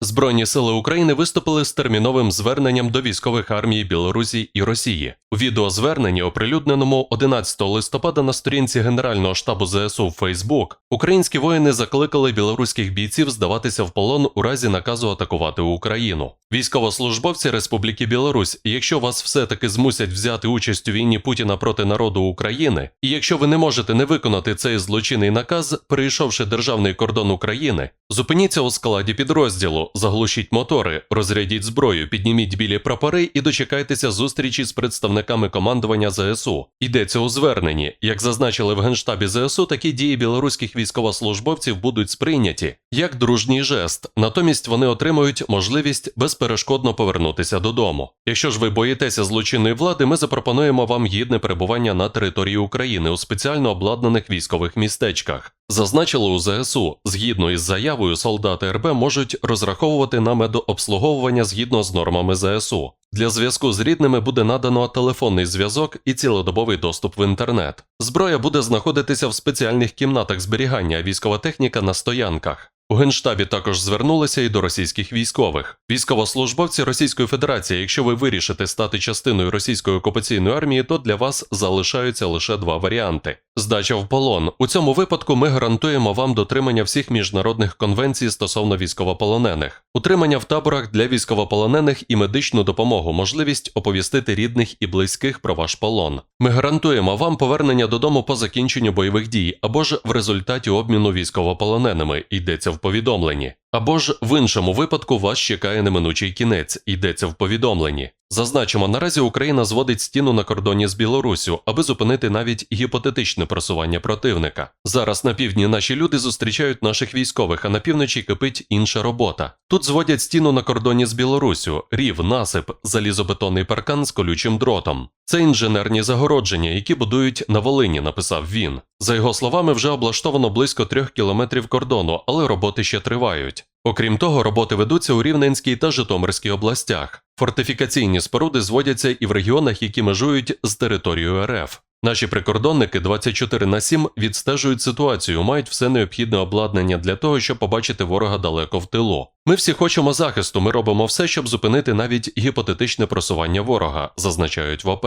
Збройні сили України виступили з терміновим зверненням до військових армій Білорусі і Росії. У відеозверненні, оприлюдненому 11 листопада на сторінці Генерального штабу ЗСУ в Facebook, українські воїни закликали білоруських бійців здаватися в полон у разі наказу атакувати Україну. Військовослужбовці Республіки Білорусь, якщо вас все-таки змусять взяти участь у війні Путіна проти народу України, і якщо ви не можете не виконати цей злочинний наказ, перейшовши державний кордон України, зупиніться у складі підрозділу, заглушіть мотори, розрядіть зброю, підніміть білі прапори і дочекайтеся зустрічі з представниками командування ЗСУ. Йдеться у зверненні. Як зазначили в генштабі ЗСУ, такі дії білоруських військовослужбовців будуть сприйняті як дружній жест, натомість вони отримують можливість безперешкодно повернутися додому. Якщо ж ви боїтеся злочинної влади, ми запропонуємо вам гідне перебування на території України у спеціально обладнаних військових містечках. Зазначили у ЗСУ, згідно із заявою, солдати РБ можуть розраховувати на медообслуговування згідно з нормами ЗСУ. Для зв'язку з рідними буде надано телефонний зв'язок і цілодобовий доступ в інтернет. Зброя буде знаходитися в спеціальних кімнатах зберігання, військова техніка на стоянках. У генштабі також звернулися і до російських військових. Військовослужбовці Російської Федерації, якщо ви вирішите стати частиною російської окупаційної армії, то для вас залишаються лише два варіанти: здача в полон. У цьому випадку ми гарантуємо вам дотримання всіх міжнародних конвенцій стосовно військовополонених, утримання в таборах для військовополонених і медичну допомогу, можливість оповістити рідних і близьких про ваш полон. Ми гарантуємо вам повернення додому по закінченню бойових дій або ж в результаті обміну військовополоненими йдеться в повідомленні. Або ж в іншому випадку вас чекає неминучий кінець, йдеться в повідомленні. Зазначимо, наразі Україна зводить стіну на кордоні з Білоруссю, аби зупинити навіть гіпотетичне просування противника. Зараз на півдні наші люди зустрічають наших військових, а на півночі кипить інша робота. Тут зводять стіну на кордоні з Білоруссю, рів, насип, залізобетонний паркан з колючим дротом. Це інженерні загородження, які будують на Волині, написав він. За його словами, вже облаштовано близько трьох кілометрів кордону, але роботи ще тривають. Окрім того, роботи ведуться у Рівненській та Житомирській областях. Фортифікаційні споруди зводяться і в регіонах, які межують з територією РФ. Наші прикордонники 24 на 7 відстежують ситуацію, мають все необхідне обладнання для того, щоб побачити ворога далеко в тилу. Ми всі хочемо захисту, ми робимо все, щоб зупинити навіть гіпотетичне просування ворога, зазначають в ОП.